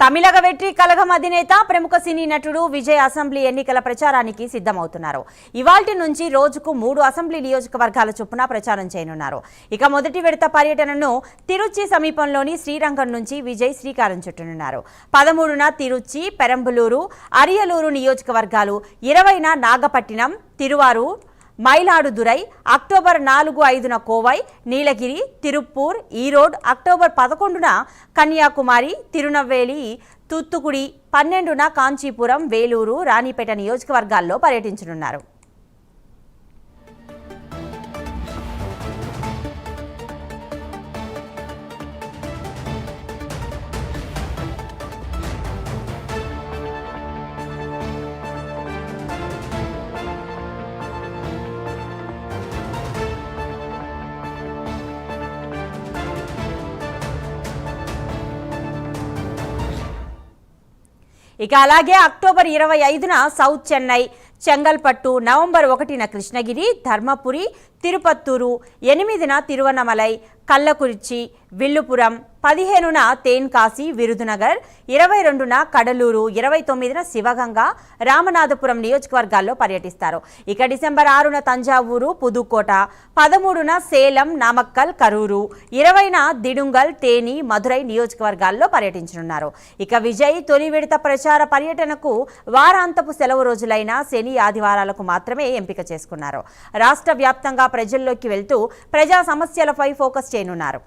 తమిళగ వెట్రి కలగం అధినేత ప్రముఖ సినీ నటుడు విజయ్ అసెంబ్లీ ఎన్నికల ప్రచారానికి సిద్ధమవుతున్నారు. ఇవాల్టి నుంచి రోజుకు మూడు అసెంబ్లీ నియోజకవర్గాల చొప్పున ప్రచారం చేయనున్నారు. ఇక మొదటి విడత పర్యటనను తిరుచి సమీపంలోని శ్రీరంగం నుంచి విజయ్ శ్రీకారం చుట్టనున్నారు. పదమూడున తిరుచి పెరంబలూరు అరియలూరు నియోజకవర్గాలు ఇరవైన నాగపట్టినం తిరువారు మైలాడుదురై అక్టోబర్ నాలుగు ఐదున కోవై నీలగిరి తిరుప్పూర్ ఈరోడ్ అక్టోబర్ పదకొండున కన్యాకుమారి తిరునవ్వేలి తూత్తుకుడి పన్నెండున కాంచీపురం వేలూరు రాణిపేట నియోజకవర్గాల్లో పర్యటించనున్నారు. ఇక అలాగే అక్టోబర్ ఇరవై ఐదున సౌత్ చెన్నై చెంగల్పట్టు నవంబర్ ఒకటిన కృష్ణగిరి ధర్మపురి తిరుపత్తూరు ఎనిమిదిన తిరువన్నమలై కల్లకురిచి విల్లుపురం పదిహేనున తేన్కాసి విరుదునగర్ ఇరవై రెండున కడలూరు ఇరవై తొమ్మిదిన శివగంగ రామనాథపురం నియోజకవర్గాల్లో పర్యటిస్తారు. ఇక డిసెంబర్ ఆరున తంజావూరు పుదుకోట పదమూడున సేలం నామక్కల్ కరూరు ఇరవైన దిడుంగల్ తేని మధురై నియోజకవర్గాల్లో పర్యటించనున్నారు. ఇక విజయ్ తొలి విడత ప్రచార పర్యటనకు వారాంతపు సెలవు రోజులైన శని ఆదివారాలకు మాత్రమే ఎంపిక చేసుకున్నారు. రాష్ట్ర వ్యాప్తంగా ప్రజల్లోకి వెళ్తూ ప్రజా సమస్యలపై ఫోకస్ చేయనున్నారు.